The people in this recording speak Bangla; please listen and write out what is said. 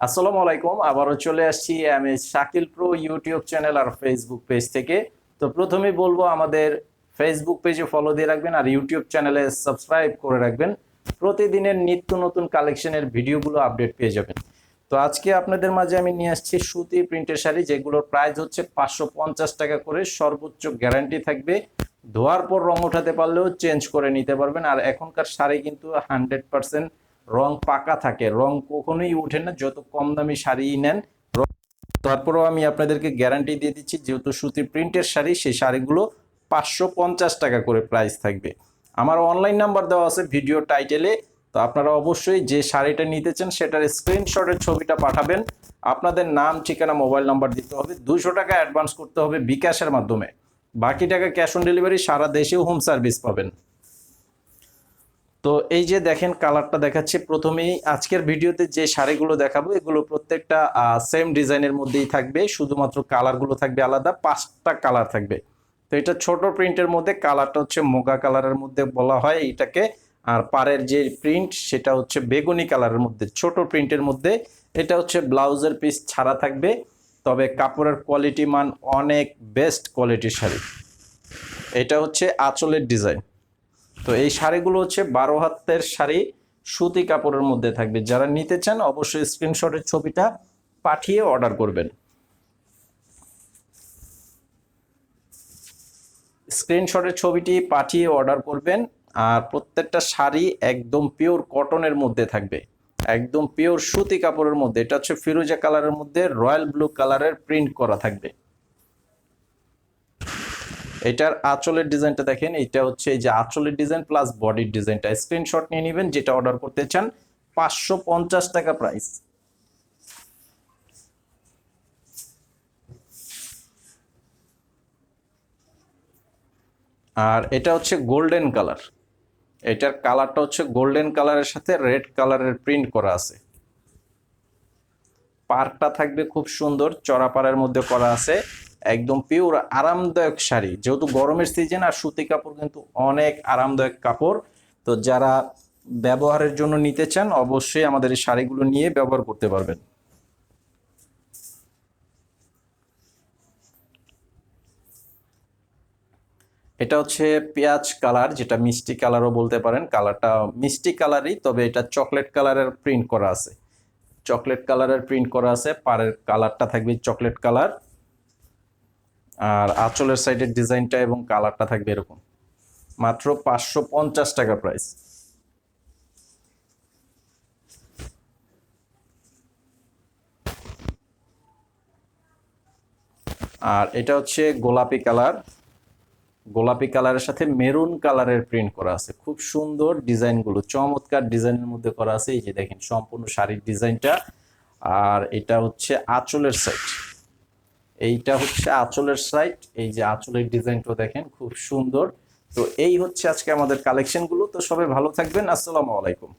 আসসালামু আলাইকুম, আবারও চলে আসছি আমি শাকিল প্রো ইউটিউব চ্যানেল আর ফেসবুক পেজ থেকে। তো প্রথমেই বলব, আমাদের ফেসবুক পেজে ফলো দিয়ে রাখবেন আর ইউটিউব চ্যানেলে সাবস্ক্রাইব করে রাখবেন। প্রতিদিনের নিত্য নতুন কালেকশনের ভিডিওগুলো আপডেট পেয়ে যাবেন। তো আজকে আপনাদের মাঝে আমি নিয়ে আসছি সুতি প্রিন্টের শাড়ি, যেগুলোর প্রাইস হচ্ছে পাঁচশো পঞ্চাশ টাকা করে। সর্বোচ্চ গ্যারান্টি থাকবে। ধোয়ার পর রং ওঠাতে পারলেও চেঞ্জ করে নিতে পারবেন। আর এখনকার শাড়ি কিন্তু হান্ড্রেড পার্সেন্ট রং পাকা থাকে, রং কখনোই ওঠে না, যত কম দামি শাড়িই নেন তারপরেও আমি আপনাদেরকে গ্যারান্টি দিয়ে দিচ্ছি, যেহেতু সুতির প্রিন্টের শাড়ি, সেই শাড়িগুলো পাঁচশো পঞ্চাশ টাকা করে প্রাইস থাকবে। আমার অনলাইন নাম্বার দেওয়া আছে ভিডিও টাইটেলে তো আপনারা অবশ্যই যে শাড়িটা নিতে চান, সেটার স্ক্রিনশটের ছবিটা পাঠাবেন। আপনাদের নাম, ঠিকানা মোবাইল নাম্বার দিতে হবে দুশো টাকা অ্যাডভান্স করতে হবে বিকাশের মাধ্যমে। বাকি টাকা ক্যাশ অন ডেলিভারি সারা দেশেও হোম সার্ভিস পাবেন। তো এই যে দেখেন কালারটা দেখাচ্ছি, প্রথমেই আজকের ভিডিওতে যে শাড়িগুলো দেখাবো, এগুলো প্রত্যেকটা সেম ডিজাইনের মধ্যেই থাকবে, শুধুমাত্র কালারগুলো থাকবে আলাদা, পাঁচটা কালার থাকবে। তো এটা ছোট প্রিন্টের মধ্যে, কালারটা হচ্ছে মোগা কালারের মধ্যে বলা হয় এইটাকে, আর পাড়ের যে প্রিন্ট সেটা হচ্ছে বেগুনি কালারের মধ্যে, ছোট প্রিন্টের মধ্যে। এটা হচ্ছে ব্লাউজের পিস ছাড়া থাকবে, তবে কাপড়ের কোয়ালিটি মান অনেক বেস্ট কোয়ালিটির শাড়ি। এটা হচ্ছে আঁচলের ডিজাইন। তো এই শাড়িগুলো হচ্ছে বারো হাতের শাড়ি, সুতি কাপড়ের মধ্যে থাকবে। যারা নিতে চান, অবশ্যই স্ক্রিনশটের ছবিটা পাঠিয়ে অর্ডার করবেন। স্ক্রিনশটের ছবিটি পাঠিয়ে অর্ডার করবেন আর প্রত্যেকটা শাড়ি একদম পিওর কটনের মধ্যে থাকবে। একদম পিওর সুতি কাপড়ের মধ্যে, এটা হচ্ছে ফিরোজা কালারের মধ্যে রয়্যাল ব্লু কালারের প্রিন্ট করা থাকবে। এটার আঁচলের ডিজাইনটা দেখেন, এটা হচ্ছে এই যে আঁচলের ডিজাইন প্লাস বডির ডিজাইনটা। স্ক্রিনশট নিয়ে নেবেন, যেটা অর্ডার করতে চান, পাঁচশো পঞ্চাশ টাকা প্রাইস আর এটা হচ্ছে গোল্ডেন কালার এটার কালারটা হচ্ছে গোল্ডেন কালারের সাথে রেড কালারের প্রিন্ট করা আছে। পার্কটা থাকবে খুব সুন্দর চড়া পাড়ের মধ্যে করা আছে। একদম পিওর আরামদায়ক শাড়ি। যেহেতু গরমের সিজন আর সুতি কাপড় কিন্তু অনেক আরামদায়ক কাপড়। তো যারা ব্যবহারের জন্য নিতে চান, অবশ্যই আমাদের এই শাড়িগুলো নিয়ে ব্যবহার করতে পারবেন। এটা হচ্ছে পেঁয়াজ কালার, যেটা মিষ্টি কালারও বলতে পারেন। কালারটা মিষ্টি কালারই, তবে এটা চকলেট কালারের প্রিন্ট করা আছে। চকলেট কালারের প্রিন্ট করা আছে, পাড়ের কালারটা থাকবে চকলেট কালার। আর আঁচলের সাইডের ডিজাইনটা এবং কালারটা থাকবে এরকম। মাত্র পাঁচশো পঞ্চাশ টাকা প্রাইস। আর এটা হচ্ছে গোলাপি কালার। গোলাপি কালারের সাথে মেরুন কালারের প্রিন্ট করা আছে। খুব সুন্দর ডিজাইনগুলো, চমৎকার ডিজাইনের মধ্যে করা আছে। এই যে দেখেন, সম্পূর্ণ শাড়ির ডিজাইনটা। আর এটা হচ্ছে আঁচলের সাইড। এইটা হচ্ছে আঁচলের সাইড। এই যে আঁচলের ডিজাইনটা দেখেন, খুব সুন্দর। তো এই হচ্ছে আজকে আমাদের কালেকশনগুলো তো সবাই ভালো থাকবেন। আসসালামু আলাইকুম।